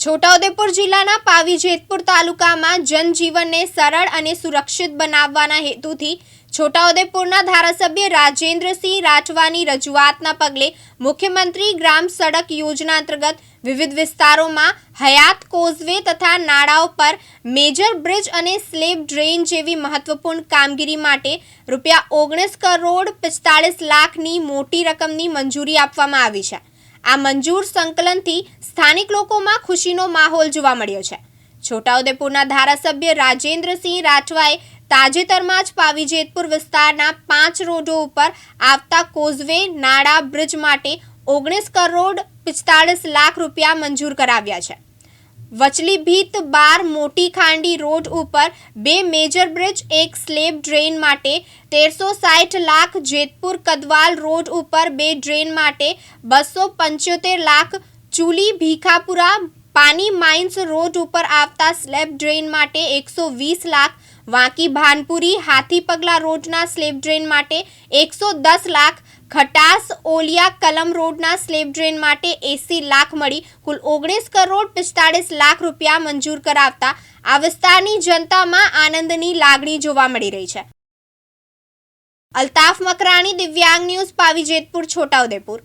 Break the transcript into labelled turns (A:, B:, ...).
A: છોટાઉદેપુર જિલ્લાના પાવી જેતપુર તાલુકામાં જનજીવનને સરળ અને સુરક્ષિત બનાવવાના હેતુથી છોટાઉદેપુરના ધારાસભ્ય રાજેન્દ્રસિંહ રાઠવાની રજૂઆતના પગલે મુખ્યમંત્રી ગ્રામ સડક યોજના અંતર્ગત વિવિધ વિસ્તારોમાં હયાત કોઝવે તથા નાળાઓ પર મેજર બ્રિજ અને સ્લેબ ડ્રેન જેવી મહત્વપૂર્ણ કામગીરી માટે રૂપિયા ઓગણીસ કરોડ પિસ્તાળીસ લાખની મોટી રકમની મંજૂરી આપવામાં આવી છે. આ મંજૂર સંકલનથી સ્થાનિક લોકોમાં ખુશીનો માહોલ જોવા મળ્યો છે. છોટાઉદેપુરના ધારાસભ્ય રાજેન્દ્રસિંહ રાઠવાએ તાજેતરમાં જ પાવી જેતપુર વિસ્તારના પાંચ રોડો ઉપર આવતા કોઝવે નાળા બ્રિજ માટે ઓગણીસ કરોડ પિસ્તાળીસ લાખ રૂપિયા મંજૂર કરાવ્યા છે. વચલી ભીત બાર મોટી ખાંડી રોડ ઉપર બે મેજર બ્રિજ, એક સ્લેબ ડ્રેન માટે તેરસો સાઠ લાખ જેતપુર કદવાલ રોડ ઉપર બે ડ્રેન માટે બસો પંચોતેર લાખ ચૂલી ભીખાપુરા, પાની માઇન્સ રોડ ઉપર આવતા સ્લેબ ડ્રેન માટે એકસો વીસ લાખ વાંકી ભાનપુરી હાથી પગલા રોડના સ્લેબ ડ્રેન માટે એકસો દસ લાખ ખટાસ ઓલિયા કલમ રોડના સ્લેબ ડ્રેન માટે એસી લાખ મળી. કુલ ઓગણીસ કરોડ પિસ્તાળીસ લાખ રૂપિયા મંજૂર કરાવતા આ વિસ્તારની જનતામાં આનંદની લાગણી જોવા મળી રહી છે. અલ્તાફ મકરાણી, દિવ્યાંગ ન્યૂઝ, પાવી જેતપુર, છોટાઉદેપુર.